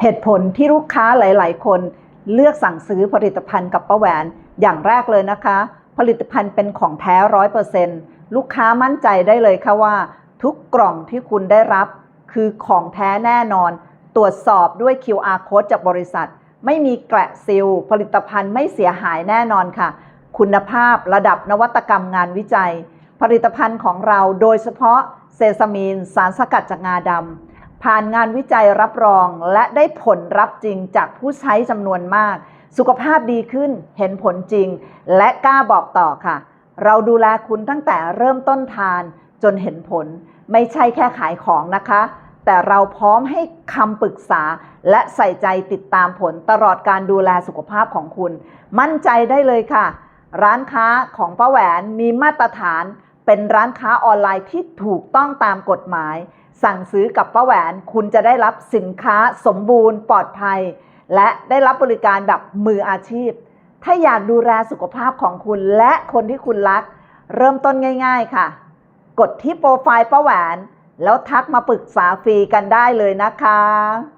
เหตุผลที่ลูกค้าหลาย ๆ คนเลือกสั่งซื้อผลิตภัณฑ์กับป้าแหวน อย่างแรกเลยนะคะ ผลิตภัณฑ์เป็นของแท้ร้อยเปอร์เซ็นต์ลูกค้ามั่นใจได้เลยค่ะว่า ทุกกล่องที่คุณได้รับ คือของแท้แน่นอน ตรวจสอบด้วย QR code จากบริษัท ไม่มีแกะซิล ผลิตภัณฑ์ไม่เสียหายแน่นอนค่ะ คุณภาพระดับนวัตกรรมงานวิจัย ผลิตภัณฑ์ของเราโดยเฉพาะเซซามีน สารสกัดจากงาดำ ผ่านงานวิจัยรับรองและได้ผลรับจริงจากผู้ใช้จำนวนมาก สุขภาพดีขึ้นเห็นผลจริง และกล้าบอกต่อค่ะ เราดูแลคุณตั้งแต่เริ่มต้นทานจนเห็นผล ไม่ใช่แค่ขายของนะคะ แต่เราพร้อมให้คำปรึกษา และใส่ใจติดตามผลตลอดการดูแลสุขภาพของคุณ มั่นใจได้เลยค่ะ ร้านค้าของป้าแหวนมีมาตรฐาน เป็นร้านค้าออนไลน์ที่ถูกต้องตามกฎหมาย สั่งซื้อกับป้าแหวนคุณจะได้รับสินค้าสมบูรณ์ปลอดภัย และได้รับบริการแบบมืออาชีพ ถ้าอยากดูแลสุขภาพของคุณและคนที่คุณรัก เริ่มต้นง่าย ๆค่ะ กดที่โปรไฟล์ป้าแหวน แล้วทักมาปรึกษาฟรีกันได้เลยนะคะ